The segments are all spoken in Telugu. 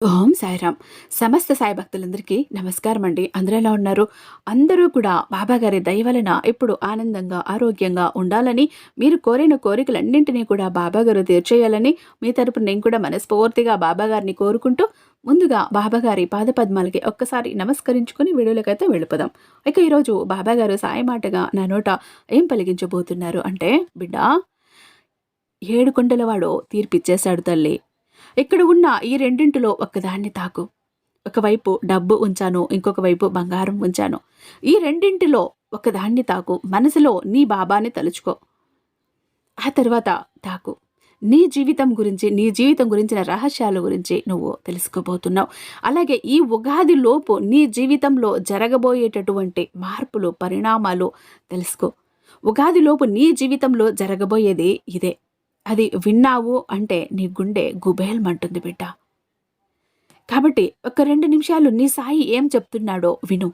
ఓం సాయిరామ్. సమస్త సాయి భక్తులందరికీ నమస్కారం అండి. అందరూ ఎలా ఉన్నారు? అందరూ కూడా బాబాగారి దయ వలన ఇప్పుడు ఆనందంగా ఆరోగ్యంగా ఉండాలని మీరు కోరిన కోరికలన్నింటినీ కూడా బాబాగారు తీర్చేయాలని మీ తరపున నేను కూడా మనస్ఫూర్తిగా బాబాగారిని కోరుకుంటూ ముందుగా బాబాగారి పాదపద్మాలకి ఒక్కసారి నమస్కరించుకుని వీడియోలకైతే వెళ్ళిపోదాం. ఇక ఈరోజు బాబాగారు సాయి మాటగా నా నోట ఏం పలిగించబోతున్నారు అంటే బిడ్డ ఏడు కొండలవాడో తీర్పిచ్చేశాడు తల్లి. ఇక్కడ ఉన్న ఈ రెండింటిలో ఒకదాన్ని తాకు. ఒకవైపు డబ్బు ఉంచాను ఇంకొక వైపు బంగారం ఉంచాను. ఈ రెండింటిలో ఒకదాన్ని తాకు. మనసులో నీ బాబాని తలుచుకో. ఆ తర్వాత తాకు. నీ జీవితం గురించి నీ జీవితం గురించిన రహస్యాల గురించి నువ్వు తెలుసుకోబోతున్నావు. అలాగే ఈ ఉగాది లోపు నీ జీవితంలో జరగబోయేటటువంటి మార్పులు పరిణామాలు తెలుసుకో. ఉగాది లోపు నీ జీవితంలో జరగబోయేది ఇదే. అది విన్నావు అంటే నీ గుండె గుబేల్మంటుంది బిడ్డ. కాబట్టి ఒక రెండు నిమిషాలు నీ సాయి ఏం చెప్తున్నాడో విను.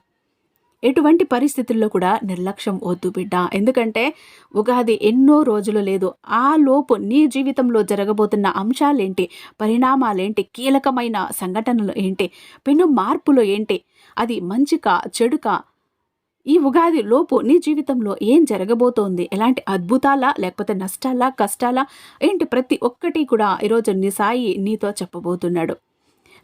ఎటువంటి పరిస్థితుల్లో కూడా నిర్లక్ష్యం వద్దు బిడ్డ. ఎందుకంటే ఉగాది ఎన్నో రోజులు లేదు. ఆ లోపు నీ జీవితంలో జరగబోతున్న అంశాలేంటి? పరిణామాలేంటి? కీలకమైన సంఘటనలు ఏంటి? పెను మార్పులు ఏంటి? అది మంచిక చెడుక? ఈ ఉగాది లోపు నీ జీవితంలో ఏం జరగబోతోంది? ఎలాంటి అద్భుతాలా లేకపోతే నష్టాలా కష్టాలా? ఏంటి ప్రతి ఒక్కటి కూడా ఈరోజు నీ సాయి నీతో చెప్పబోతున్నాడు.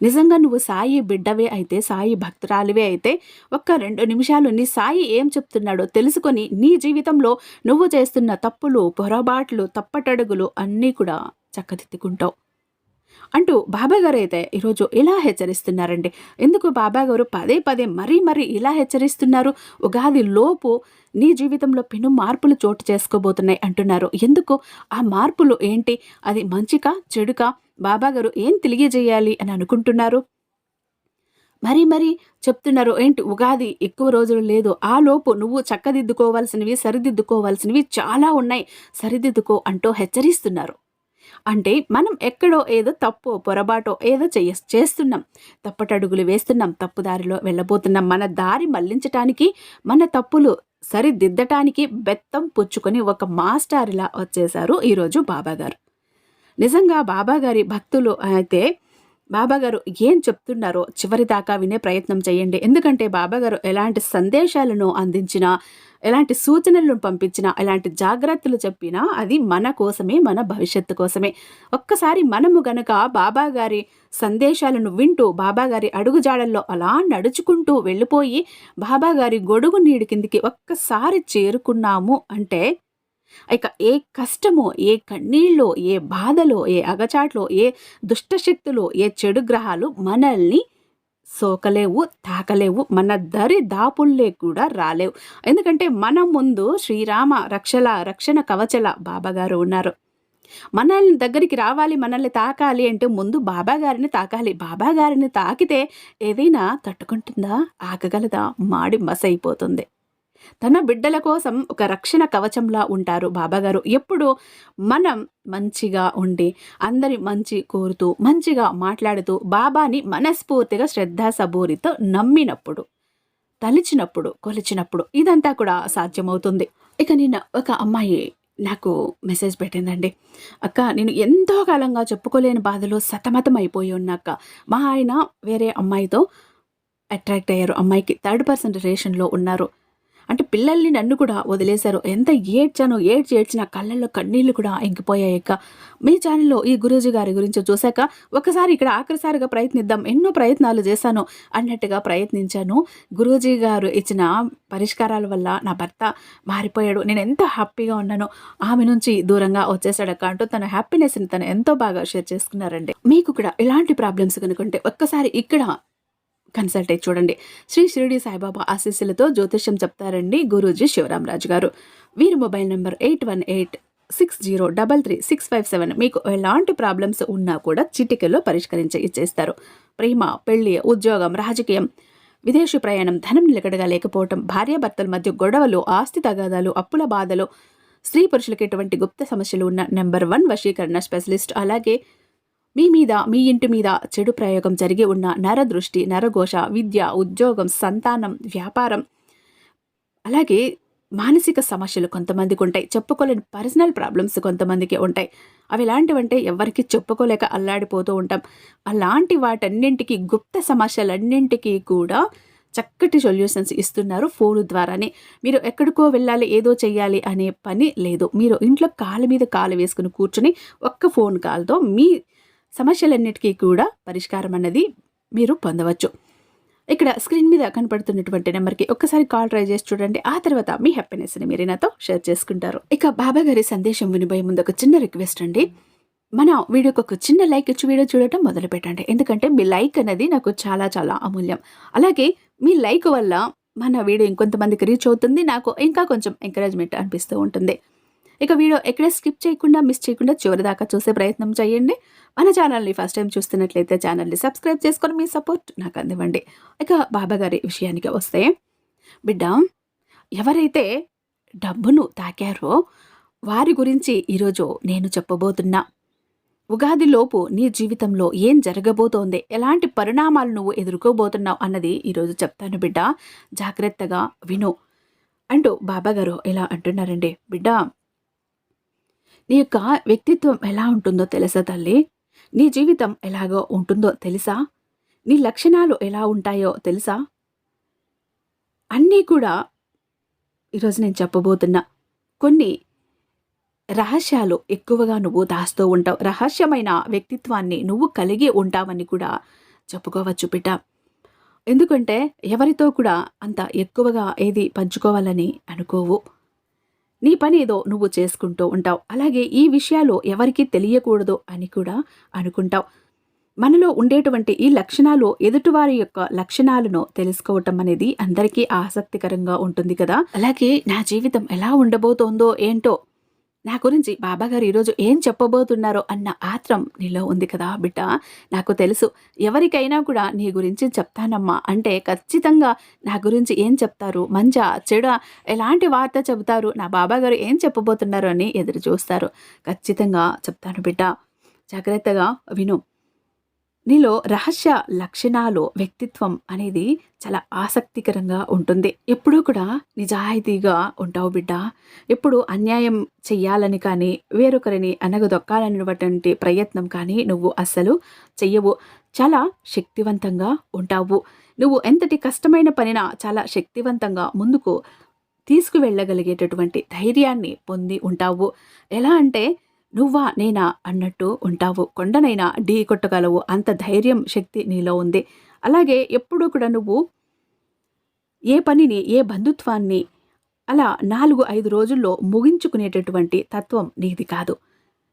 నిజంగా నువ్వు సాయి బిడ్డవే అయితే సాయి భక్తురాలివే అయితే ఒక్క రెండు నిమిషాలు నీ సాయి ఏం చెప్తున్నాడో తెలుసుకొని నీ జీవితంలో నువ్వు చేస్తున్న తప్పులు పొరపాట్లు తప్పటడుగులు అన్నీ కూడా చక్కదిద్దుకుంటావు. అంటూ బాబాగారు అయితే ఈరోజు ఇలా హెచ్చరిస్తున్నారండి. ఎందుకు బాబాగారు పదే పదే మరీ మరీ ఇలా హెచ్చరిస్తున్నారు? ఉగాది లోపు నీ జీవితంలో పెను మార్పులు చోటు చేసుకోబోతున్నాయి అంటున్నారు. ఎందుకు? ఆ మార్పులు ఏంటి? అది మంచికా చెడుకా? బాబాగారు ఏం తెలియజేయాలి అని అనుకుంటున్నారు? మరీ మరీ చెప్తున్నారు ఏంటి ఉగాది ఎక్కువ రోజులు లేదు ఆ లోపు నువ్వు చక్కదిద్దుకోవాల్సినవి సరిదిద్దుకోవాల్సినవి చాలా ఉన్నాయి సరిదిద్దుకో అంటూ హెచ్చరిస్తున్నారు. అంటే మనం ఎక్కడో ఏదో తప్పు పొరపాటో ఏదో చేయ చేస్తున్నాం. తప్పటడుగులు వేస్తున్నాం తప్పుదారిలో వెళ్ళబోతున్నాం. మన దారి మళ్ళించటానికి మన తప్పులు సరిదిద్దటానికి బెత్తం పుచ్చుకొని ఒక మాస్టార్లా వచ్చేశారు ఈరోజు బాబాగారు. నిజంగా బాబాగారి భక్తులు అయితే బాబాగారు ఏం చెప్తున్నారో చివరి దాకా వినే ప్రయత్నం చేయండి. ఎందుకంటే బాబాగారు ఎలాంటి సందేశాలను అందించినా ఎలాంటి సూచనలను పంపించినా ఎలాంటి జాగ్రత్తలు చెప్పినా అది మన కోసమే మన భవిష్యత్తు కోసమే. ఒక్కసారి మనము గనక బాబాగారి సందేశాలను వింటూ బాబాగారి అడుగుజాడల్లో అలా నడుచుకుంటూ వెళ్ళిపోయి బాబాగారి గొడుగు నీడి కిందికి ఒక్కసారి చేరుకున్నాము అంటే ఇక ఏ కష్టమో ఏ కన్నీళ్ళో ఏ బాధలో ఏ అగచాట్లో ఏ దుష్టశక్తులు ఏ చెడు గ్రహాలు మనల్ని సోకలేవు తాకలేవు మన దరి దాపుల్లే కూడా రాలేవు. ఎందుకంటే మన ముందు శ్రీరామ రక్షల రక్షణ కవచల బాబాగారు ఉన్నారు. మనల్ని దగ్గరికి రావాలి మనల్ని తాకాలి అంటే ముందు బాబాగారిని తాకాలి. బాబాగారిని తాకితే ఏదైనా తట్టుకుంటుందా ఆగగలదా? మాడి మసైపోతుంది. తన బిడ్డల కోసం ఒక రక్షణ కవచంలా ఉంటారు బాబాగారు. ఎప్పుడు మనం మంచిగా ఉండి అందరి మంచి కోరుతూ మంచిగా మాట్లాడుతూ బాబాని మనస్ఫూర్తిగా శ్రద్ధాసబూరితో నమ్మినప్పుడు తలిచినప్పుడు కొలిచినప్పుడు ఇదంతా కూడా సాధ్యమవుతుంది. ఇక నిన్న ఒక అమ్మాయి నాకు మెసేజ్ పెట్టిందండి. అక్క నేను ఎంతో కాలంగా చెప్పుకోలేని బాధలో సతమతం అయిపోయి ఉన్నాక మా ఆయన వేరే అమ్మాయితో అట్రాక్ట్ అయ్యారు. అమ్మాయికి థర్డ్ పర్సన్ రిలేషన్లో ఉన్నారు. అంటే పిల్లల్ని నన్ను కూడా వదిలేశారు. ఎంత ఏడ్చానో ఏడ్చి ఏడ్చిన కళ్ళల్లో కన్నీళ్ళు కూడా ఇంకిపోయాయక్క మీ ఛానల్లో ఈ గురూజీ గారి గురించి చూశాక ఒకసారి ఇక్కడ ఆఖరిసారిగా ప్రయత్నిద్దాం. ఎన్నో ప్రయత్నాలు చేశాను అన్నట్టుగా ప్రయత్నించాను. గురూజీ గారు ఇచ్చిన పరిష్కారాల వల్ల నా భర్త మారిపోయాడు. నేను ఎంత హ్యాపీగా ఉన్నానో ఆమె నుంచి దూరంగా వచ్చేసాడక్క అంటూ తన హ్యాపీనెస్ని తను ఎంతో బాగా షేర్ చేసుకున్నారండి. మీకు కూడా ఇలాంటి ప్రాబ్లమ్స్ కనుకుంటే ఒక్కసారి ఇక్కడ కన్సల్ట్ అయ్యి చూడండి. శ్రీ షిరిడి సాయిబాబా ఆశీస్సులతో జ్యోతిష్యం చెప్తారండి గురూజీ శివరామరాజు గారు. వీరి mobile number eight one eight six zero double three six five seven. మీకు ఎలాంటి ప్రాబ్లమ్స్ ఉన్నా కూడా చిటికల్లో పరిష్కరించి ఇచ్చేస్తారు. ప్రేమ పెళ్ళి ఉద్యోగం రాజకీయం విదేశీ ప్రయాణం ధనం నిలకడగా లేకపోవటం భార్యాభర్తల మధ్య గొడవలు ఆస్తి తగాదాలు అప్పుల బాధలు స్త్రీ పురుషులకు ఎటువంటి గుప్త సమస్యలు ఉన్న నెంబర్ వన్ వశీకరణ స్పెషలిస్ట్. అలాగే మీ మీద మీ ఇంటి మీద చెడు ప్రయోగం జరిగి ఉన్న నరదృష్టి నరఘోష విద్య ఉద్యోగం సంతానం వ్యాపారం అలాగే మానసిక సమస్యలు కొంతమందికి ఉంటాయి. చెప్పుకోలేని పర్సనల్ ప్రాబ్లమ్స్ కొంతమందికి ఉంటాయి. అవి ఎలాంటివంటే ఎవరికి చెప్పుకోలేక అల్లాడిపోతూ ఉంటాం. అలాంటి వాటన్నింటికి గుప్త సమస్యలన్నింటికీ కూడా చక్కటి సొల్యూషన్స్ ఇస్తున్నారు ఫోన్ ద్వారానే. మీరు ఎక్కడికో వెళ్ళాలి ఏదో చేయాలి అనే పని లేదు. మీరు ఇంట్లో కాలు మీద కాలు వేసుకుని కూర్చుని ఒక్క ఫోన్ కాల్తో మీ సమస్యలన్నిటికీ కూడా పరిష్కారం అన్నది మీరు పొందవచ్చు. ఇక్కడ స్క్రీన్ మీద కనపడుతున్నటువంటి నెంబర్కి ఒక్కసారి కాల్ ట్రై చేసి చూడండి. ఆ తర్వాత మీ హ్యాపీనెస్ని మీరు నాతో షేర్ చేసుకుంటారు. ఇక బాబా గారి సందేశం వినిపోయే ముందు ఒక చిన్న రిక్వెస్ట్ అండి. మన వీడియోకి ఒక చిన్న లైక్ ఇచ్చి వీడియో చూడటం మొదలు పెట్టండి ఎందుకంటే మీ లైక్ అనేది నాకు చాలా చాలా అమూల్యం. అలాగే మీ లైక్ వల్ల మన వీడియో ఇంకొంతమందికి రీచ్ అవుతుంది. నాకు ఇంకా కొంచెం ఎంకరేజ్మెంట్ అనిపిస్తూ ఉంటుంది. ఇక వీడియో ఎక్కడ స్కిప్ చేయకుండా మిస్ చేయకుండా చివరి దాకా చూసే ప్రయత్నం చేయండి. మన ఛానల్ని ఫస్ట్ టైం చూస్తున్నట్లయితే ఛానల్ని సబ్స్క్రైబ్ చేసుకొని మీ సపోర్ట్ నాకు అందివ్వండి. ఇక బాబాగారి విషయానికి వస్తే బిడ్డ ఎవరైతే డబ్బును తాకారో వారి గురించి ఈరోజు నేను చెప్పబోతున్నా. ఉగాదిలోపు నీ జీవితంలో ఏం జరగబోతోంది? ఎలాంటి పరిణామాలు నువ్వు ఎదుర్కోబోతున్నావు అన్నది ఈరోజు చెప్తాను బిడ్డ. జాగ్రత్తగా విను అంటూ బాబాగారు ఇలా అంటున్నారండి. బిడ్డ నీ యొక్క వ్యక్తిత్వం ఎలా ఉంటుందో తెలుసా తల్లి? నీ జీవితం ఎలాగో ఉంటుందో తెలుసా? నీ లక్షణాలు ఎలా ఉంటాయో తెలుసా? అన్నీ కూడా ఈరోజు నేను చెప్పబోతున్నా కొన్ని రహస్యాలు ఎక్కువగా నువ్వు దాస్తూ ఉంటావు. రహస్యమైన వ్యక్తిత్వాన్ని నువ్వు కలిగి ఉంటావని కూడా చెప్పుకోవచ్చు బిడ్డ. ఎందుకంటే ఎవరితో కూడా అంత ఎక్కువగా ఏది పంచుకోవాలని అనుకోవు. నీ పని ఏదో నువ్వు చేసుకుంటూ ఉంటావు. అలాగే ఈ విషయాలు ఎవరికి తెలియకూడదు అని కూడా అనుకుంటావు. మనలో ఉండేటువంటి ఈ లక్షణాలు ఎదుటివారి యొక్క లక్షణాలను తెలుసుకోవటం అనేది అందరికీ ఆసక్తికరంగా ఉంటుంది కదా. అలాగే నా జీవితం ఎలా ఉండబోతోందో ఏంటో నా గురించి బాబాగారు ఈరోజు ఏం చెప్పబోతున్నారో అన్న ఆత్రం నీలో ఉంది కదా బిడ్డ. నాకు తెలుసు. ఎవరికైనా కూడా నీ గురించి చెప్తానమ్మా. అంటే ఖచ్చితంగా నా గురించి ఏం చెప్తారు? మంచా చెడ ఎలాంటి వార్త చెబుతారు? నా బాబాగారు ఏం చెప్పబోతున్నారు అని ఎదురు చూస్తారు. ఖచ్చితంగా చెప్తాను బిడ్డ. జాగ్రత్తగా విను. నీలో రహస్య లక్షణాలు వ్యక్తిత్వం అనేది చాలా ఆసక్తికరంగా ఉంటుంది. ఎప్పుడూ కూడా నిజాయితీగా ఉంటావు బిడ్డ. ఎప్పుడు అన్యాయం చెయ్యాలని కానీ వేరొకరిని అనగదొక్కాలనేటువంటి ప్రయత్నం కానీ నువ్వు అస్సలు చెయ్యవు. చాలా శక్తివంతంగా ఉంటావు. నువ్వు ఎంతటి కష్టమైన పనినా చాలా శక్తివంతంగా ముందుకు తీసుకువెళ్ళగలిగేటటువంటి ధైర్యాన్ని పొంది ఉంటావు. ఎలా అంటే నువ్వా నేనా అన్నట్టు ఉంటావు. కొండనైనా ఢీ కొట్టగలవు. అంత ధైర్యం శక్తి నీలో ఉంది. అలాగే ఎప్పుడూ కూడా నువ్వు ఏ పనిని ఏ బంధుత్వాన్ని అలా నాలుగు ఐదు రోజుల్లో ముగించుకునేటటువంటి తత్వం నీది కాదు.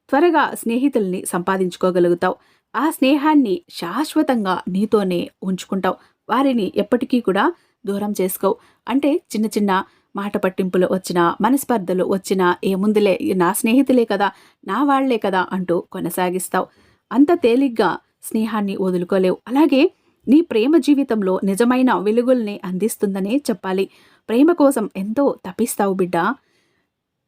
త్వరగా స్నేహితుల్ని సంపాదించుకోగలుగుతావు. ఆ స్నేహాన్ని శాశ్వతంగా నీతోనే ఉంచుకుంటావు. వారిని ఎప్పటికీ కూడా దూరం చేసుకోవు అంటే చిన్న చిన్న మాట పట్టింపులు వచ్చినా మనస్పర్ధలు వచ్చినా ఏముందిలే నా స్నేహితులే కదా నా వాళ్ళే కదా అంటూ కొనసాగిస్తావు. అంత తేలిగ్గా స్నేహాన్ని వదులుకోలేవు. అలాగే నీ ప్రేమ జీవితంలో నిజమైన వెలుగుల్ని అందిస్తుందనే చెప్పాలి. ప్రేమ కోసం ఎంతో తపిస్తావు బిడ్డ.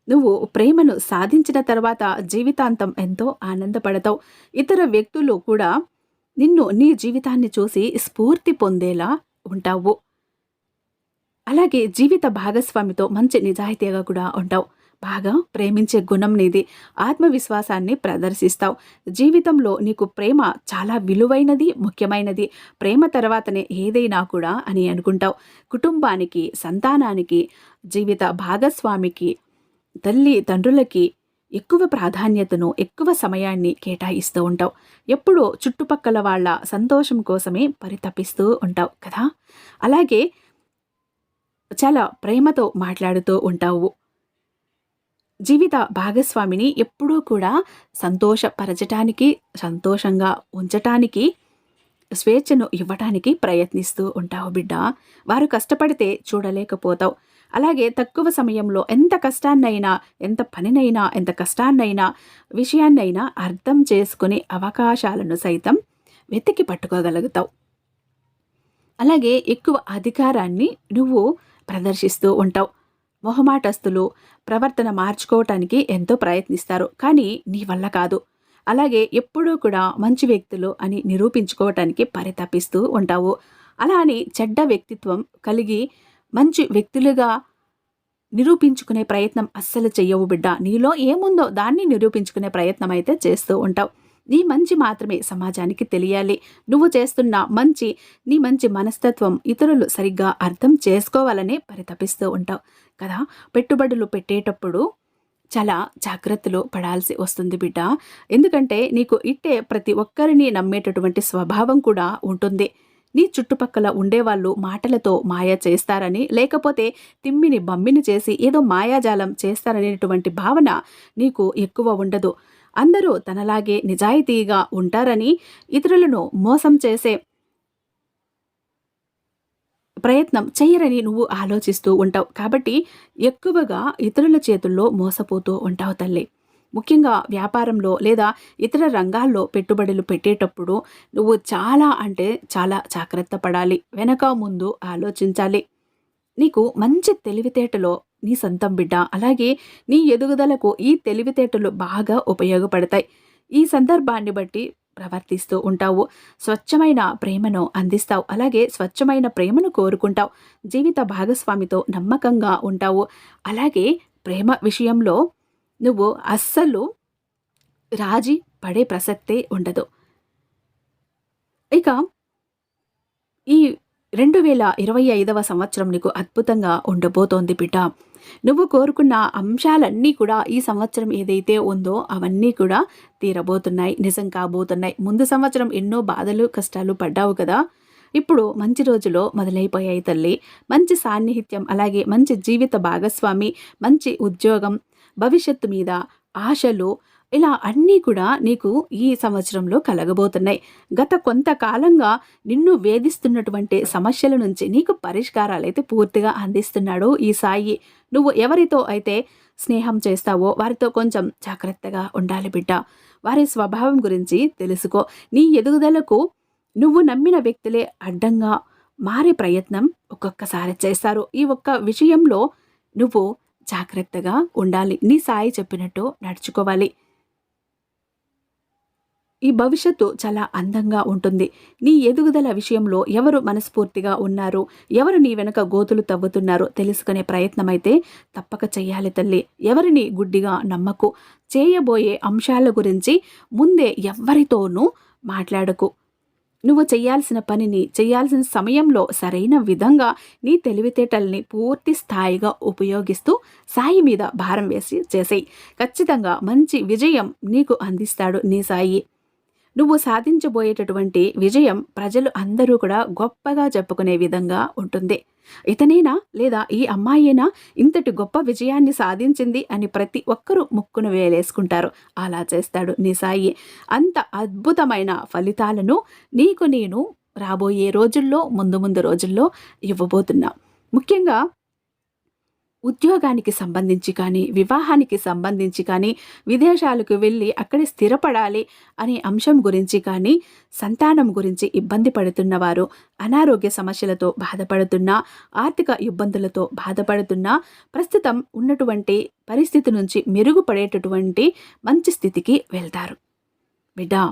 నువ్వు ప్రేమను సాధించిన తర్వాత జీవితాంతం ఎంతో ఆనందపడతావు. ఇతర వ్యక్తులు కూడా నిన్ను నీ జీవితాన్ని చూసి స్ఫూర్తి పొందేలా ఉంటావు. అలాగే జీవిత భాగస్వామితో మంచి నిజాయితీగా కూడా ఉంటావు. బాగా ప్రేమించే గుణం నీది. ఆత్మవిశ్వాసాన్ని ప్రదర్శిస్తావు. జీవితంలో నీకు ప్రేమ చాలా విలువైనది ముఖ్యమైనది. ప్రేమ తర్వాతనే ఏదైనా కూడా అని అనుకుంటావు. కుటుంబానికి సంతానానికి జీవిత భాగస్వామికి తల్లి తండ్రులకి ఎక్కువ ప్రాధాన్యతను ఎక్కువ సమయాన్ని కేటాయిస్తూ ఉంటావు. ఎప్పుడూ చుట్టుపక్కల వాళ్ళ సంతోషం కోసమే పరితపిస్తూ ఉంటావు కదా? అలాగే చాలా ప్రేమతో మాట్లాడుతూ ఉంటావు. జీవిత భాగస్వామిని ఎప్పుడూ కూడా సంతోషపరచటానికి సంతోషంగా ఉంచటానికి స్వేచ్ఛను ఇవ్వటానికి ప్రయత్నిస్తూ ఉంటావు బిడ్డ. వారు కష్టపడితే చూడలేకపోతావు. అలాగే తక్కువ సమయంలో ఎంత కష్టాన్నైనా ఎంత పనినైనా ఎంత కష్టాన్నైనా విషయాన్నైనా అర్థం చేసుకునే అవకాశాలను సైతం వెతికి పట్టుకోగలుగుతావు. అలాగే ఎక్కువ అధికారాన్ని నువ్వు ప్రదర్శిస్తూ ఉంటావు. మొహమాటస్తులు ప్రవర్తన మార్చుకోవటానికి ఎంతో ప్రయత్నిస్తారు. కానీ నీ వల్ల కాదు. అలాగే ఎప్పుడూ కూడా మంచి వ్యక్తులు అని నిరూపించుకోవటానికి పరితపిస్తూ ఉంటావు. అలా అని చెడ్డ వ్యక్తిత్వం కలిగి మంచి వ్యక్తులుగా నిరూపించుకునే ప్రయత్నం అస్సలు చెయ్యవు బిడ్డ. నీలో ఏముందో దాన్ని నిరూపించుకునే ప్రయత్నం అయితే చేస్తూ ఉంటావు. నీ మంచి మాత్రమే సమాజానికి తెలియాలి. నువ్వు చేస్తున్న మంచి నీ మంచి మనస్తత్వం ఇతరులు సరిగ్గా అర్థం చేసుకోవాలనే పరితపిస్తూ ఉంటావు కదా. పెట్టుబడులు పెట్టేటప్పుడు చాలా జాగ్రత్తలు పడాల్సి వస్తుంది బిడ్డ. ఎందుకంటే నీకు ఇట్టే ప్రతి ఒక్కరిని నమ్మేటటువంటి స్వభావం కూడా ఉంటుంది. నీ చుట్టుపక్కల ఉండేవాళ్ళు మాటలతో మాయ చేస్తారని లేకపోతే తిమ్మిని బమ్మిని చేసి ఏదో మాయాజాలం చేస్తారనేటువంటి భావన నీకు ఎక్కువ ఉండదు. అందరూ తనలాగే నిజాయితీగా ఉంటారని ఇతరులను మోసం చేసే ప్రయత్నం చెయ్యరని నువ్వు ఆలోచిస్తూ ఉంటావు. కాబట్టి ఎక్కువగా ఇతరుల చేతుల్లో మోసపోతూ ఉంటావు తల్లి. ముఖ్యంగా వ్యాపారంలో లేదా ఇతర రంగాల్లో పెట్టుబడులు పెట్టేటప్పుడు నువ్వు చాలా అంటే చాలా జాగ్రత్త పడాలి. వెనక ముందు ఆలోచించాలి. నీకు మంచి తెలివితేటలో నీ సొంతం బిడ్డ. అలాగే నీ ఎదుగుదలకు ఈ తెలివితేటలు బాగా ఉపయోగపడతాయి. ఈ సందర్భాన్ని బట్టి ప్రవర్తిస్తూ ఉంటావు. స్వచ్ఛమైన ప్రేమను అందిస్తావు. అలాగే స్వచ్ఛమైన ప్రేమను కోరుకుంటావు. జీవిత భాగస్వామితో నమ్మకంగా ఉంటావు. అలాగే ప్రేమ విషయంలో నువ్వు అస్సలు రాజీ పడే ప్రసక్తే ఉండదు. ఇక ఈ రెండు వేల ఇరవై ఐదవ సంవత్సరం నీకు అద్భుతంగా ఉండబోతోంది బిడ్డ. నువ్వు కోరుకున్న అంశాలన్నీ కూడా ఈ సంవత్సరం ఏదైతే ఉందో అవన్నీ కూడా తీరబోతున్నాయి నిజం కాబోతున్నాయి. ముందు సంవత్సరం ఎన్నో బాధలు కష్టాలు పడ్డావు కదా. ఇప్పుడు మంచి రోజులో మొదలైపోయాయి తల్లి. మంచి సాన్నిహిత్యం అలాగే మంచి జీవిత భాగస్వామి మంచి ఉద్యోగం భవిష్యత్తు మీద ఆశలు ఇలా అన్నీ కూడా నీకు ఈ సంవత్సరంలో కలగబోతున్నాయి. గత కొంతకాలంగా నిన్ను వేధిస్తున్నటువంటి సమస్యల నుంచి నీకు పరిష్కారాలు అయితే పూర్తిగా అందిస్తున్నాడు ఈ సాయి. నువ్వు ఎవరితో అయితే స్నేహం చేస్తావో వారితో కొంచెం జాగ్రత్తగా ఉండాలి బిడ్డ. వారి స్వభావం గురించి తెలుసుకో. నీ ఎదుగుదలకు నువ్వు నమ్మిన వ్యక్తులే అడ్డంగా మారే ప్రయత్నం ఒక్కొక్కసారి చేస్తారు. ఈ ఒక్క విషయంలో నువ్వు జాగ్రత్తగా ఉండాలి. నీ సాయి చెప్పినట్టు నడుచుకోవాలి. ఈ భవిష్యత్తు చాలా అందంగా ఉంటుంది. నీ ఎదుగుదల విషయంలో ఎవరు మనస్ఫూర్తిగా ఉన్నారు? ఎవరు నీ వెనుక గోతులు తవ్వుతున్నారో తెలుసుకునే ప్రయత్నమైతే తప్పక చెయ్యాలి తల్లి. ఎవరిని గుడ్డిగా నమ్మకు? చేయబోయే అంశాల గురించి ముందే ఎవ్వరితోనూ మాట్లాడకు. నువ్వు చేయాల్సిన పనిని చేయాల్సిన సమయంలో సరైన విధంగా నీ తెలివితేటల్ని పూర్తి స్థాయిగా ఉపయోగిస్తూ సాయి మీద భారం వేసి చేసేయి. ఖచ్చితంగా మంచి విజయం నీకు అందిస్తాడు నీ సాయి. నువ్వు సాధించబోయేటటువంటి విజయం ప్రజలు అందరూ కూడా గొప్పగా చెప్పుకునే విధంగా ఉంటుంది. ఇతనేనా లేదా ఈ అమ్మాయేనా? ఇంతటి గొప్ప విజయాన్ని సాధించింది అని ప్రతి ఒక్కరూ ముక్కును వేలేసుకుంటారు. అలా చేస్తాడు నీ సాయి. అంత అద్భుతమైన ఫలితాలను నీకు నేను రాబోయే రోజుల్లో ముందు ముందు రోజుల్లో ఇవ్వబోతున్నా. ముఖ్యంగా ఉద్యోగానికి సంబంధించి కానీ వివాహానికి సంబంధించి కానీ విదేశాలకు వెళ్ళి అక్కడే స్థిరపడాలి అనే అంశం గురించి కానీ సంతానం గురించి ఇబ్బంది పడుతున్నవారు అనారోగ్య సమస్యలతో బాధపడుతున్న ఆర్థిక ఇబ్బందులతో బాధపడుతున్నా ప్రస్తుతం ఉన్నటువంటి పరిస్థితి నుంచి మెరుగుపడేటటువంటి మంచి స్థితికి వెళ్తారు. బిడ్డా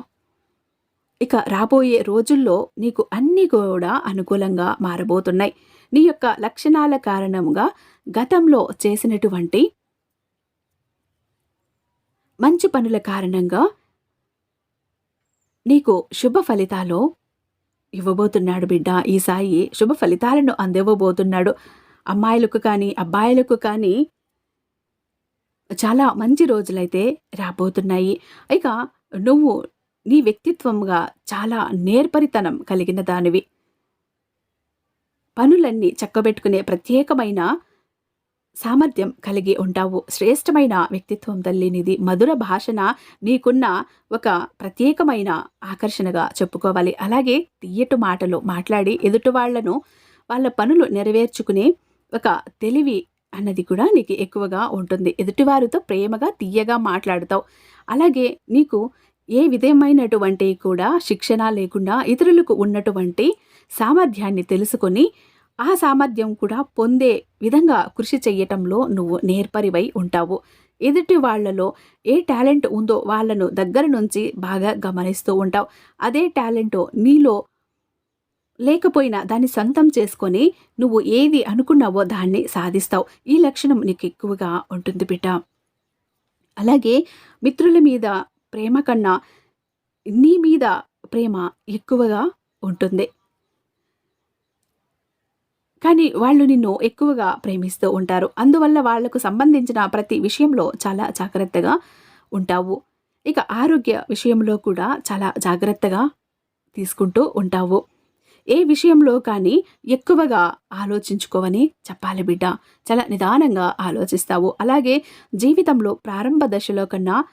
ఇక రాబోయే రోజుల్లో నీకు అన్నీ కూడా అనుకూలంగా మారబోతున్నాయి. నీ యొక్క లక్షణాల కారణంగా గతంలో చేసినటువంటి మంచి పనుల కారణంగా నీకు శుభ ఫలితాలు ఇవ్వబోతున్నాడు బిడ్డ. ఈ సాయి శుభ ఫలితాలను అందివ్వబోతున్నాడు. అమ్మాయిలకు కానీ అబ్బాయిలకు కానీ చాలా మంచి రోజులైతే రాబోతున్నాయి. ఇక నువ్వు నీ వ్యక్తిత్వంగా చాలా నేర్పరితనం కలిగిన దానివి. పనులన్నీ చక్కబెట్టుకునే ప్రత్యేకమైన సామర్థ్యం కలిగి ఉంటావు. శ్రేష్టమైన వ్యక్తిత్వం తల్లినిది. మధుర భాషన నీకున్న ఒక ప్రత్యేకమైన ఆకర్షణగా చెప్పుకోవాలి. అలాగే తీయటు మాటలు మాట్లాడి ఎదుటి వాళ్ళను వాళ్ళ పనులు నెరవేర్చుకునే ఒక తెలివి అన్నది కూడా నీకు ఎక్కువగా ఉంటుంది. ఎదుటివారితో ప్రేమగా తీయగా మాట్లాడుతావు. అలాగే నీకు ఏ విధమైనటువంటి కూడా శిక్షణ లేకుండా ఇతరులకు ఉన్నటువంటి సామర్థ్యాన్ని తెలుసుకొని ఆ సామర్థ్యం కూడా పొందే విధంగా కృషి చెయ్యటంలో నువ్వు నేర్పరివై ఉంటావు. ఎదుటి వాళ్ళలో ఏ టాలెంట్ ఉందో వాళ్ళను దగ్గర నుంచి బాగా గమనిస్తూ ఉంటావు. అదే టాలెంట్ నీలో లేకపోయినా దాన్ని సొంతం చేసుకొని నువ్వు ఏది అనుకున్నావో దాన్ని సాధిస్తావు. ఈ లక్షణం నీకు ఎక్కువగా ఉంటుంది బిడ్డ. అలాగే మిత్రుల మీద ప్రేమ కన్నా నీ మీద ప్రేమ ఎక్కువగా ఉంటుంది. కానీ వాళ్ళు నిన్ను ఎక్కువగా ప్రేమిస్తూ ఉంటారు. అందువల్ల వాళ్ళకు సంబంధించిన ప్రతి విషయంలో చాలా జాగ్రత్తగా ఉంటావు. ఇక ఆరోగ్య విషయంలో కూడా చాలా జాగ్రత్తగా తీసుకుంటూ ఉంటావు. ఏ విషయంలో కానీ ఎక్కువగా ఆలోచించుకోవని చెప్పాలి బిడ్డ. చాలా నిదానంగా ఆలోచిస్తావు. అలాగే జీవితంలో ప్రారంభ దశలో కన్నా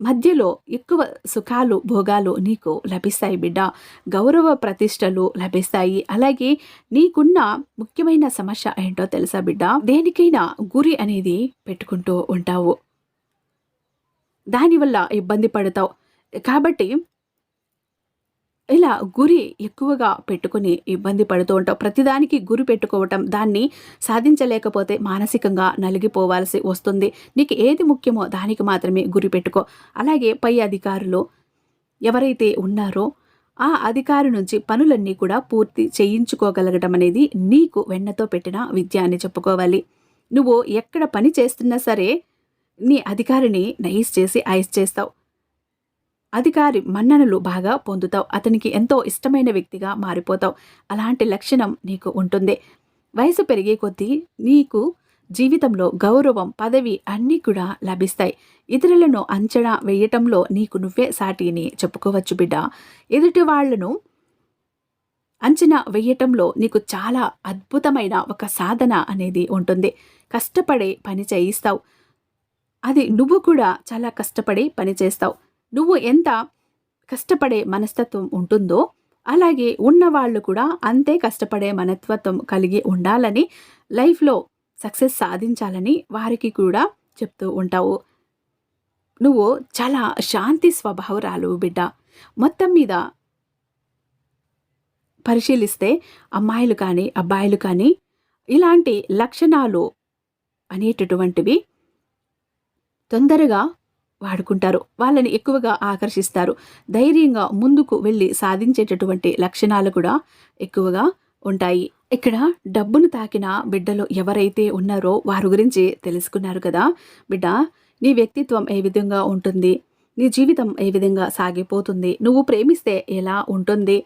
మధ్యలో ఎక్కువ సుఖాలు భోగాలు నీకు లభిస్తాయి బిడ్డ. గౌరవ ప్రతిష్టలు లభిస్తాయి. అలాగే నీకున్న ముఖ్యమైన సమస్య ఏంటో తెలుసా బిడ్డ? దేనికైనా గురి అనేది పెట్టుకుంటూ ఉంటావు. దానివల్ల ఇబ్బంది పడతావు. కాబట్టి ఇలా గురి ఎక్కువగా పెట్టుకుని ఇబ్బంది పడుతూ ఉంటావు. ప్రతిదానికి గురి పెట్టుకోవటం దాన్ని సాధించలేకపోతే మానసికంగా నలిగిపోవాల్సి వస్తుంది. నీకు ఏది ముఖ్యమో దానికి మాత్రమే గురి పెట్టుకో. అలాగే పై అధికారులు ఎవరైతే ఉన్నారో ఆ అధికారి నుంచి పనులన్నీ కూడా పూర్తి చేయించుకోగలగటం అనేది నీకు వెన్నతో పెట్టిన విద్య అని చెప్పుకోవాలి. నువ్వు ఎక్కడ పని చేస్తున్నా సరే నీ అధికారిని నైస్ చేసి ఐస్ చేస్తావు. అధికారి మన్ననలు బాగా పొందుతావు. అతనికి ఎంతో ఇష్టమైన వ్యక్తిగా మారిపోతావు. అలాంటి లక్షణం నీకు ఉంటుంది. వయసు పెరిగే కొద్దీ నీకు జీవితంలో గౌరవం పదవి అన్నీ కూడా లభిస్తాయి. ఇతరులను అంచనా వేయటంలో నీకు నువ్వే సాటిని చెప్పుకోవచ్చు బిడ్డ. ఎదుటి వాళ్ళను అంచనా వేయటంలో నీకు చాలా అద్భుతమైన ఒక సాధన అనేది ఉంటుంది. కష్టపడే పని చేయిస్తావు. అది నువ్వు కూడా చాలా కష్టపడి పని చేస్తావు. నువ్వు ఎంత కష్టపడే మనస్తత్వం ఉంటుందో అలాగే ఉన్నవాళ్ళు కూడా అంతే కష్టపడే మనస్తత్వం కలిగి ఉండాలని లైఫ్లో సక్సెస్ సాధించాలని వారికి కూడా చెప్తూ ఉంటావు. నువ్వు చాలా శాంతి స్వభావరాలు బిడ్డ. మొత్తం మీద పరిశీలిస్తే అమ్మాయిలు కానీ అబ్బాయిలు కానీ ఇలాంటి లక్షణాలు అనేటటువంటివి తొందరగా వాడుకుంటారు. వాళ్ళని ఎక్కువగా ఆకర్షిస్తారు. ధైర్యంగా ముందుకు వెళ్ళి సాధించేటటువంటి లక్షణాలు కూడా ఎక్కువగా ఉంటాయి. ఇక్కడ డబ్బును తాకిన బిడ్డలు ఎవరైతే ఉన్నారో వారి గురించి తెలుసుకున్నారు కదా. బిడ్డ నీ వ్యక్తిత్వం ఏ విధంగా ఉంటుంది? నీ జీవితం ఏ విధంగా సాగిపోతుంది? నువ్వు ప్రేమిస్తే ఎలా ఉంటుంది?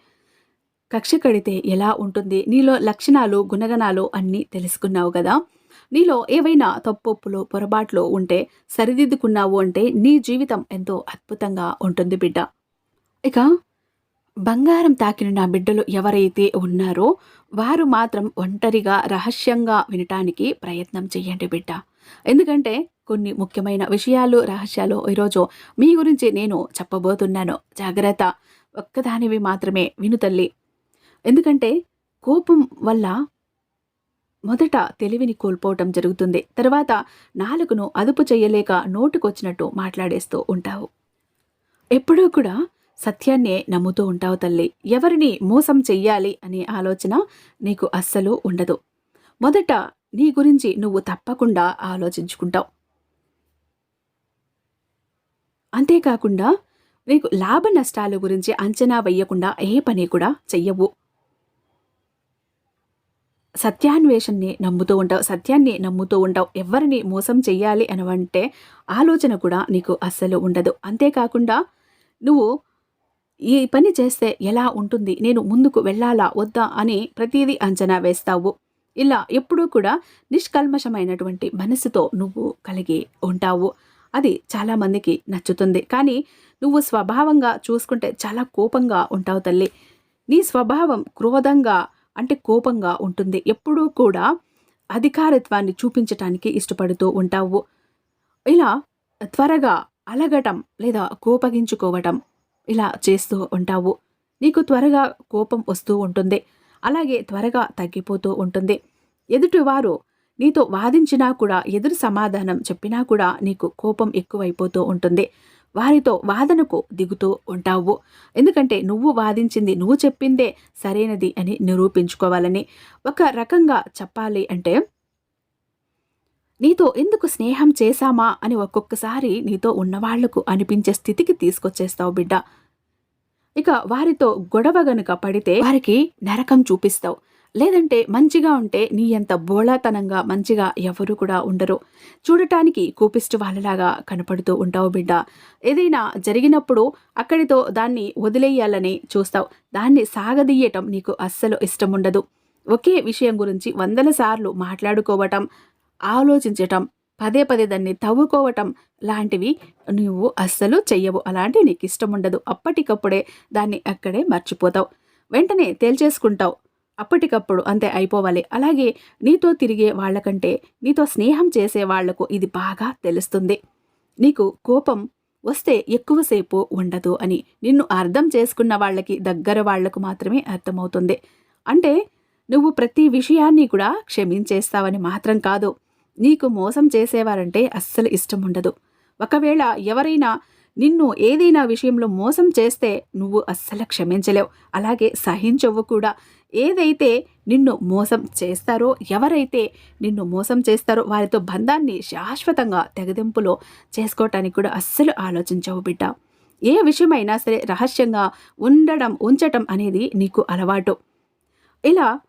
కక్ష కడితే ఎలా ఉంటుంది? నీలో లక్షణాలు గుణగణాలు అన్నీ తెలుసుకున్నావు కదా. నీలో ఏవైనా తప్పొప్పులు పొరపాట్లు ఉంటే సరిదిద్దుకున్నావు అంటే నీ జీవితం ఎంతో అద్భుతంగా ఉంటుంది బిడ్డ. ఇక బంగారం తాకిన నా బిడ్డలు ఎవరైతే ఉన్నారో వారు మాత్రం ఒంటరిగా రహస్యంగా వినటానికి ప్రయత్నం చేయండి బిడ్డ. ఎందుకంటే కొన్ని ముఖ్యమైన విషయాలు రహస్యాలు ఈరోజు మీ గురించి నేను చెప్పబోతున్నాను. జాగ్రత్త. ఒక్కదానివి మాత్రమే విను తల్లి. ఎందుకంటే కోపం వల్ల మొదట తెలివిని కోల్పోవటం జరుగుతుంది. తర్వాత నాలుగును అదుపు చేయలేక నోటుకొచ్చినట్టు మాట్లాడేస్తూ ఉంటావు. ఎప్పుడూ కూడా సత్యాన్నే నమ్ముతూ ఉంటావు తల్లి. ఎవరిని మోసం చెయ్యాలి అనే ఆలోచన నీకు అస్సలు ఉండదు. మొదట నీ గురించి నువ్వు తప్పకుండా ఆలోచించుకుంటావు. అంతేకాకుండా నీకు లాభ నష్టాల గురించి అంచనా వేయకుండా ఏ పని కూడా చెయ్యవు. సత్యాన్వేషణని నమ్ముతూ ఉంటావు సత్యాన్ని నమ్ముతూ ఉంటావు ఎవరిని మోసం చెయ్యాలి అనవంటే ఆలోచన కూడా నీకు అస్సలు ఉండదు. అంతేకాకుండా నువ్వు ఈ పని చేస్తే ఎలా ఉంటుంది? నేను ముందుకు వెళ్ళాలా? వద్దా? అని ప్రతిదీ అంచనా వేస్తావు. ఇలా ఎప్పుడూ కూడా నిష్కల్మషమైనటువంటి మనసుతో నువ్వు కలిగి ఉంటావు. అది చాలామందికి నచ్చుతుంది. కానీ నువ్వు స్వభావంగా చూసుకుంటే చాలా కోపంగా ఉంటావు తల్లి. నీ స్వభావం క్రోధంగా అంటే కోపంగా ఉంటుంది. ఎప్పుడూ కూడా అధికారత్వాన్ని చూపించటానికి ఇష్టపడుతూ ఉంటావు. ఇలా త్వరగా అలగటం లేదా కోపగించుకోవటం ఇలా చేస్తూ ఉంటావు. నీకు త్వరగా కోపం వస్తూ ఉంటుంది. అలాగే త్వరగా తగ్గిపోతూ ఉంటుంది. ఎదుటివారు నీతో వాదించినా కూడా ఎదురు సమాధానం చెప్పినా కూడా నీకు కోపం ఎక్కువైపోతూ ఉంటుంది. వారితో వాదనకు దిగుతూ ఉంటావు. ఎందుకంటే నువ్వు వాదించింది నువ్వు చెప్పిందే సరైనది అని నిరూపించుకోవాలని. ఒక రకంగా చెప్పాలి అంటే నీతో ఎందుకు స్నేహం చేశామా అని ఒక్కొక్కసారి నీతో ఉన్నవాళ్ళకు అనిపించే స్థితికి తీసుకొచ్చేస్తావు బిడ్డ. ఇక వారితో గొడవ గనుక పడితే వారికి నరకం చూపిస్తావు. లేదంటే మంచిగా ఉంటే నీ ఎంత బోళాతనంగా మంచిగా ఎవరు కూడా ఉండరు. చూడటానికి కూపిస్ట్ వాళ్ళలాగా కనపడుతూ ఉంటావు బిడ్డ. ఏదైనా జరిగినప్పుడు అక్కడితో దాన్ని వదిలేయాలని చూస్తావు. దాన్ని సాగదీయటం నీకు అస్సలు ఇష్టం ఉండదు ఒకే విషయం గురించి వందల సార్లు మాట్లాడుకోవటం ఆలోచించటం పదే పదే దాన్ని తవ్వుకోవటం లాంటివి నువ్వు అస్సలు చెయ్యవు. అలాంటివి నీకు ఇష్టం ఉండదు అప్పటికప్పుడే దాన్ని అక్కడే మర్చిపోతావు. వెంటనే తేల్చేసుకుంటావు. అప్పటికప్పుడు అంతే అయిపోవాలి. అలాగే నీతో తిరిగే వాళ్ళకంటే నీతో స్నేహం చేసే వాళ్ళకు ఇది బాగా తెలుస్తుంది. నీకు కోపం వస్తే ఎక్కువసేపు ఉండదు అని నిన్ను అర్థం చేసుకున్న వాళ్ళకి దగ్గర వాళ్ళకు మాత్రమే అర్థమవుతుంది. అంటే నువ్వు ప్రతి విషయాన్ని కూడా క్షమించేస్తావని మాత్రం కాదు. నీకు మోసం చేసేవారంటే అస్సలు ఇష్టం ఉండదు. ఒకవేళ ఎవరైనా నిన్ను ఏదైనా విషయంలో మోసం చేస్తే నువ్వు అస్సలు క్షమించలేవు. అలాగే సహించవు కూడా. ఏదైతే నిన్ను మోసం చేస్తారో ఎవరైతే నిన్ను మోసం చేస్తారో వారితో బంధాన్ని శాశ్వతంగా తెగదింపులో చేసుకోవటానికి కూడా అస్సలు ఆలోచించవు బిడ్డ. ఏ విషయమైనా సరే రహస్యంగా ఉండడం ఉంచటం అనేది నీకు అలవాటు. ఇలా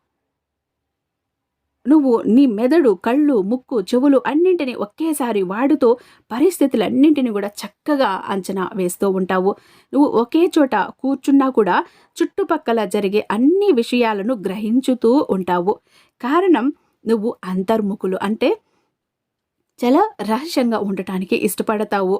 నువ్వు నీ మెదడు కళ్ళు ముక్కు చెవులు అన్నింటినీ ఒకేసారి వాడుతూ పరిస్థితులన్నింటినీ కూడా చక్కగా అంచనా వేస్తూ ఉంటావు. నువ్వు ఒకే చోట కూర్చున్నా కూడా చుట్టుపక్కల జరిగే అన్ని విషయాలను గ్రహించుతూ ఉంటావు. కారణం నువ్వు అంతర్ముఖులు అంటే చాలా రహస్యంగా ఉండటానికి ఇష్టపడతావు.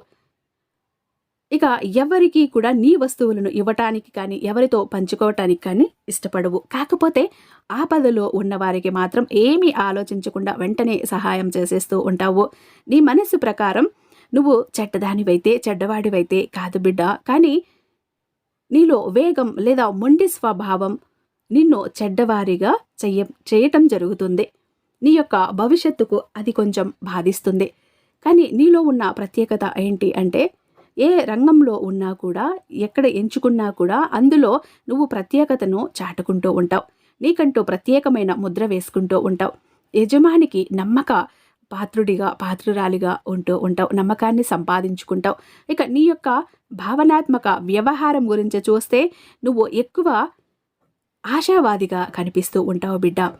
ఇక ఎవరికి కూడా నీ వస్తువులను ఇవ్వటానికి కానీ ఎవరితో పంచుకోవటానికి కానీ ఇష్టపడవు. కాకపోతే ఆపదలో ఉన్నవారికి మాత్రం ఏమీ ఆలోచించకుండా వెంటనే సహాయం చేసేస్తూ ఉంటావు. నీ మనస్సు ప్రకారం నువ్వు చెడ్డదానివైతే చెడ్డవాడివైతే కాదు బిడ్డ. కానీ నీలో వేగం లేదా మొండి స్వభావం నిన్ను చెడ్డవారిగా చెయ్య చేయటం జరుగుతుంది. నీ యొక్క భవిష్యత్తుకు అది కొంచెం బాధిస్తుంది. కానీ నీలో ఉన్న ప్రత్యేకత ఏంటి అంటే ఏ రంగంలో ఉన్నా కూడా ఎక్కడ ఎంచుకున్నా కూడా అందులో నువ్వు ప్రత్యేకతను చాటుకుంటూ ఉంటావు. నీకంటూ ప్రత్యేకమైన ముద్ర వేసుకుంటూ ఉంటావు. యజమానికి నమ్మక పాత్రుడిగా పాత్రురాలిగా ఉంటూ ఉంటావు. నమ్మకాన్ని సంపాదించుకుంటావు. ఇక నీ యొక్క భావనాత్మక వ్యవహారం గురించి చూస్తే నువ్వు ఎక్కువ ఆశావాదిగా కనిపిస్తూ ఉంటావు బిడ్డ.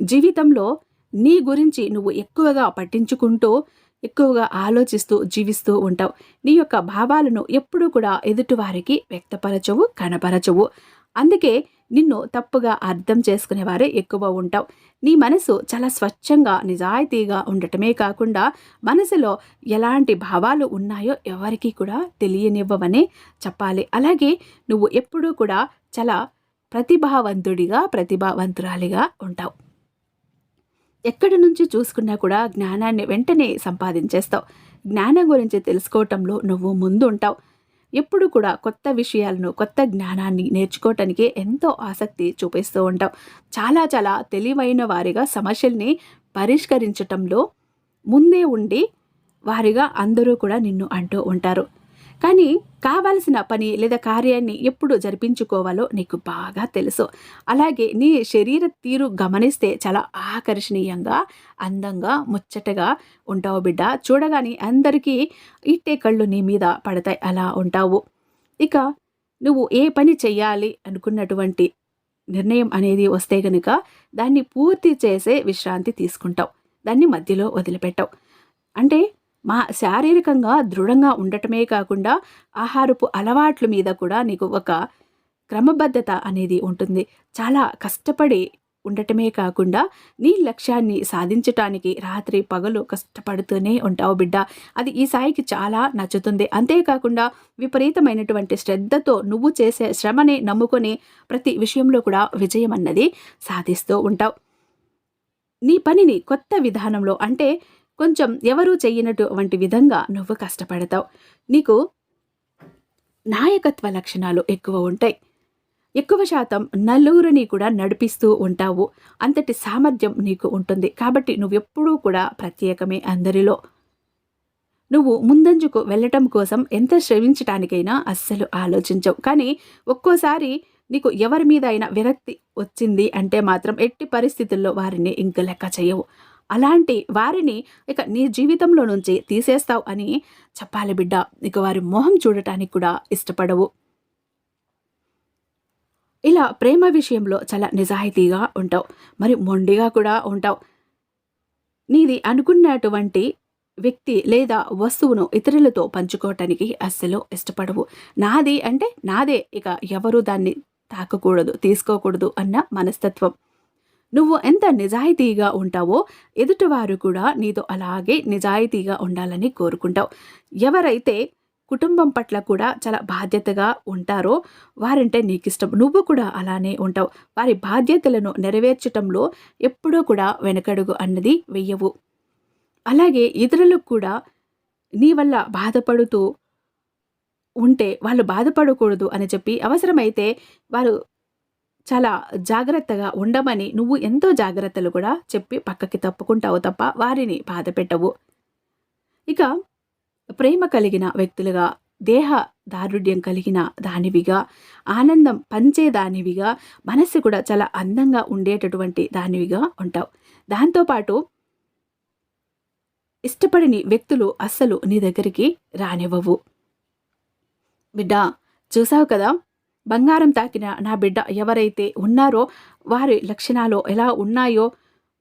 జీవితంలో నీ గురించి నువ్వు ఎక్కువగా పట్టించుకుంటూ ఎక్కువగా ఆలోచిస్తూ జీవిస్తూ ఉంటావు. నీ యొక్క భావాలను ఎప్పుడూ కూడా ఎదుటివారికి వ్యక్తపరచవు కనపరచవు. అందుకే నిన్ను తప్పుగా అర్థం చేసుకునేవారే ఎక్కువ ఉంటావు. నీ మనసు చాలా స్వచ్ఛంగా నిజాయితీగా ఉండటమే కాకుండా మనసులో ఎలాంటి భావాలు ఉన్నాయో ఎవరికి కూడా తెలియనివ్వవనే చెప్పాలి. అలాగే నువ్వు ఎప్పుడూ కూడా చాలా ప్రతిభావంతుడిగా ప్రతిభావంతురాలిగా ఉంటావు. ఎక్కడి నుంచి చూసుకున్నా కూడా జ్ఞానాన్ని వెంటనే సంపాదించేస్తావు. జ్ఞానం గురించి తెలుసుకోవటంలో నువ్వు ముందు ఉంటావు ఎప్పుడు కూడా కొత్త విషయాలను కొత్త జ్ఞానాన్ని నేర్చుకోవటానికి ఎంతో ఆసక్తి చూపిస్తూ ఉంటావు. చాలా చాలా తెలివైన వారిగా సమస్యల్ని పరిష్కరించటంలో ముందే ఉండి వారిగా అందరూ కూడా నిన్ను అంటూ ఉంటారు. కానీ కావాల్సిన పని లేదా కార్యాన్ని ఎప్పుడు జరిపించుకోవాలో నీకు బాగా తెలుసు. అలాగే నీ శరీర తీరు గమనిస్తే చాలా ఆకర్షణీయంగా అందంగా ముచ్చటగా ఉంటావు బిడ్డ. చూడగానే అందరికీ ఇట్టే కళ్ళు నీ మీద పడతాయి. అలా ఉంటావు. ఇక నువ్వు ఏ పని చెయ్యాలి అనుకున్నటువంటి నిర్ణయం అనేది వస్తే గనుక దాన్ని పూర్తి చేసే విశ్రాంతి తీసుకుంటావు. దాన్ని మధ్యలో వదిలిపెట్టవు. అంటే మా శారీరకంగా దృఢంగా ఉండటమే కాకుండా ఆహారపు అలవాట్ల మీద కూడా నీకు ఒక క్రమబద్ధత అనేది ఉంటుంది. చాలా కష్టపడి ఉండటమే కాకుండా నీ లక్ష్యాన్ని సాధించటానికి రాత్రి పగలు కష్టపడుతూనే ఉంటావు బిడ్డ. అది ఈ సాయికి చాలా నచ్చుతుంది. అంతేకాకుండా విపరీతమైనటువంటి శ్రద్ధతో నువ్వు చేసే శ్రమని నమ్ముకొని ప్రతి విషయంలో కూడా విజయం అన్నది సాధిస్తూ ఉంటావు. నీ పనిని కొత్త విధానంలో అంటే కొంచెం ఎవరూ చెయ్యనటువంటి విధంగా నువ్వు కష్టపడతావు. నీకు నాయకత్వ లక్షణాలు ఎక్కువ ఉంటాయి. ఎక్కువ శాతం నలుగురిని కూడా నడిపిస్తూ ఉంటావు. అంతటి సామర్థ్యం నీకు ఉంటుంది. కాబట్టి నువ్వెప్పుడూ కూడా ప్రత్యేకమే అందరిలో. నువ్వు ముందంజుకు వెళ్ళటం కోసం ఎంత శ్రమించటానికైనా అస్సలు ఆలోచించవు. కానీ ఒక్కోసారి నీకు ఎవరి మీద అయినా విరక్తి వచ్చింది అంటే మాత్రం ఎట్టి పరిస్థితుల్లో వారిని ఇంక లెక్క చేయవు. అలాంటి వారిని ఇక నీ జీవితంలో నుంచి తీసేస్తావు అని చెప్పాలి బిడ్డ. ఇక వారి మొహం చూడటానికి కూడా ఇష్టపడవు. ఇలా ప్రేమ విషయంలో చాలా నిజాయితీగా ఉంటావు. మరి మొండిగా కూడా ఉంటావు. నీది అనుకున్నటువంటి వ్యక్తి లేదా వస్తువును ఇతరులతో పంచుకోవటానికి అస్సలు ఇష్టపడవు. నాది అంటే నాదే. ఇక ఎవరు దాన్ని తాకకూడదు తీసుకోకూడదు అన్న మనస్తత్వం. నువ్వు ఎంత నిజాయితీగా ఉంటావో ఎదుటివారు కూడా నీతో అలాగే నిజాయితీగా ఉండాలని కోరుకుంటావు. ఎవరైతే కుటుంబం పట్ల కూడా చాలా బాధ్యతగా ఉంటారో వారంటే నీకు ఇష్టం నువ్వు కూడా అలానే ఉంటావు. వారి బాధ్యతలను నెరవేర్చటంలో ఎప్పుడూ కూడా వెనకడుగు అన్నది వెయ్యవు. అలాగే ఇతరులకు కూడా నీ వల్ల బాధపడుతూ ఉంటే వాళ్ళు బాధపడకూడదు అని చెప్పి అవసరమైతే వారు చాలా జాగ్రత్తగా ఉండమని నువ్వు ఎంతో జాగ్రత్తలు కూడా చెప్పి పక్కకి తప్పుకుంటావు తప్ప వారిని బాధ పెట్టవు. ఇక ప్రేమ కలిగిన వ్యక్తులుగా దేహ దారుఢ్యం కలిగిన దానివిగా ఆనందం పంచే దానివిగా మనస్సు కూడా చాలా అందంగా ఉండేటటువంటి దానివిగా ఉంటావు. దాంతోపాటు ఇష్టపడిని వ్యక్తులు అస్సలు నీ దగ్గరికి రానివ్వవు. బిడ్డ చూసావు కదా? బంగారం తాకిన నా బిడ్డ ఎవరైతే ఉన్నారో వారి లక్షణాలు ఎలా ఉన్నాయో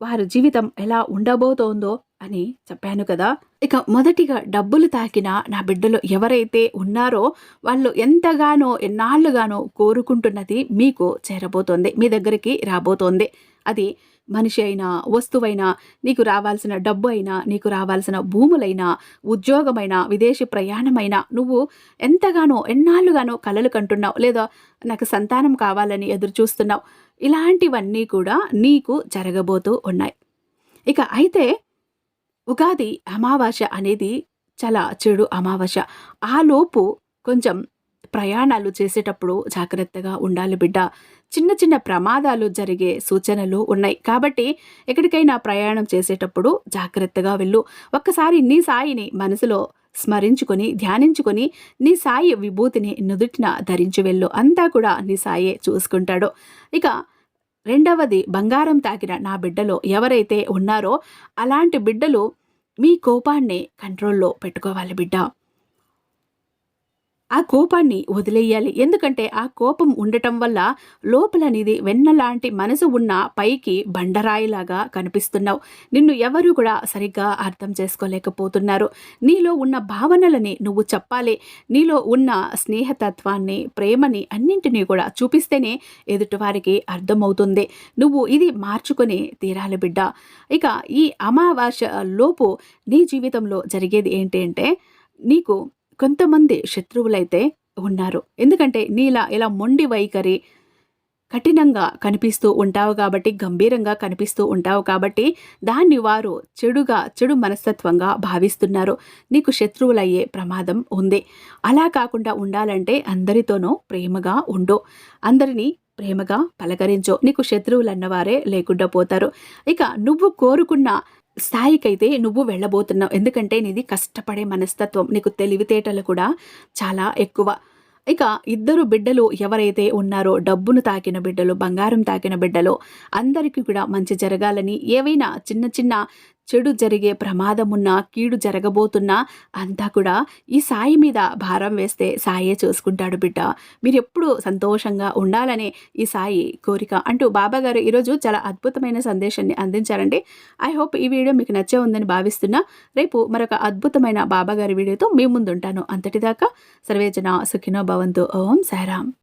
వారి జీవితం ఎలా ఉండబోతోందో అని చెప్పాను కదా. ఇక మొదటిగా డబ్బులు తాకిన నా బిడ్డలు ఎవరైతే ఉన్నారో వాళ్ళు ఎంతగానో ఎన్నాళ్ళుగానో కోరుకుంటున్నది మీకు చేరబోతోంది మీ దగ్గరికి రాబోతోంది. అది మనిషి అయినా వస్తువైనా నీకు రావాల్సిన డబ్బు అయినా నీకు రావాల్సిన భూములైనా ఉద్యోగమైనా విదేశీ ప్రయాణమైనా నువ్వు ఎంతగానో ఎన్నాళ్ళుగానో కలలు కంటున్నావు. లేదా నాకు సంతానం కావాలని ఎదురు చూస్తున్నావు. ఇలాంటివన్నీ కూడా నీకు జరగబోతూ ఉన్నాయి. ఇక అయితే ఉగాది అమావాస్య అనేది చాలా చెడు అమావాస్య ఆలోపు కొంచెం ప్రయాణాలు చేసేటప్పుడు జాగ్రత్తగా ఉండాలి బిడ్డ. చిన్న చిన్న ప్రమాదాలు జరిగే సూచనలు ఉన్నాయి. కాబట్టి ఎక్కడికైనా ప్రయాణం చేసేటప్పుడు జాగ్రత్తగా వెళ్ళు. ఒక్కసారి నీ సాయిని మనసులో స్మరించుకొని ధ్యానించుకొని నీ సాయి విభూతిని నుదుటిన ధరించి వెళ్ళు. అంతా కూడా నీ సాయే చూసుకుంటాడు. ఇక రెండవది బంగారం తాకిన నా బిడ్డలో ఎవరైతే ఉన్నారో అలాంటి బిడ్డలు మీ కోపాన్ని కంట్రోల్లో పెట్టుకోవాలి బిడ్డ. ఆ కోపాన్ని వదిలేయాలి. ఎందుకంటే ఆ కోపం ఉండటం వల్ల లోపలనేది వెన్నలాంటి మనసు ఉన్న పైకి బండరాయిలాగా కనిపిస్తున్నావు. నిన్ను ఎవరు కూడా సరిగ్గా అర్థం చేసుకోలేకపోతున్నారు. నీలో ఉన్న భావనలని నువ్వు చెప్పాలి. నీలో ఉన్న స్నేహతత్వాన్ని ప్రేమని అన్నింటినీ కూడా చూపిస్తేనే ఎదుటివారికి అర్థమవుతుంది. నువ్వు ఇది మార్చుకొని తీరాలి బిడ్డ. ఇక ఈ అమావాస్య లోపు నీ జీవితంలో జరిగేది ఏంటి అంటే నీకు కొంతమంది శత్రువులైతే ఉన్నారు. ఎందుకంటే నీలా ఇలా మొండి వైఖరి కఠినంగా కనిపిస్తూ ఉంటావు కాబట్టి గంభీరంగా కనిపిస్తూ ఉంటావు కాబట్టి దాన్ని వారు చెడుగా చెడు మనస్తత్వంగా భావిస్తున్నారు. నీకు శత్రువులయ్యే ప్రమాదం ఉంది. అలా కాకుండా ఉండాలంటే అందరితోనూ ప్రేమగా ఉండు. అందరినీ ప్రేమగా పలకరించు. నీకు శత్రువులు అన్నవారే లేకుండా పోతారు. ఇక నువ్వు కోరుకున్న స్థాయికైతే నువ్వు వెళ్ళబోతున్నావు. ఎందుకంటే నీది కష్టపడే మనస్తత్వం. నీకు తెలివితేటలు కూడా చాలా ఎక్కువ. ఇక ఇద్దరు బిడ్డలు ఎవరైతే ఉన్నారో డబ్బును తాకిన బిడ్డలు బంగారం తాకిన బిడ్డలు అందరికీ కూడా మంచి జరగాలని ఏవైనా చిన్న చిన్న చెడు జరిగే ప్రమాదమున్నా కీడు జరగబోతున్నా అంతా కూడా ఈ సాయి మీద భారం వేస్తే సాయే చూసుకుంటాడు బిడ్డ. మీరు ఎప్పుడు సంతోషంగా ఉండాలనే ఈ సాయి కోరిక అంటూ బాబా గారు ఈరోజు చాలా అద్భుతమైన సందేశాన్ని అందించారండి. ఐ హోప్ ఈ వీడియో మీకు నచ్చే ఉందని భావిస్తున్నా. రేపు మరొక అద్భుతమైన బాబా గారి వీడియోతో మీ ముందుంటాను. అంతటిదాకా సర్వేజన సుఖినో భవంతు. ఓం సారాం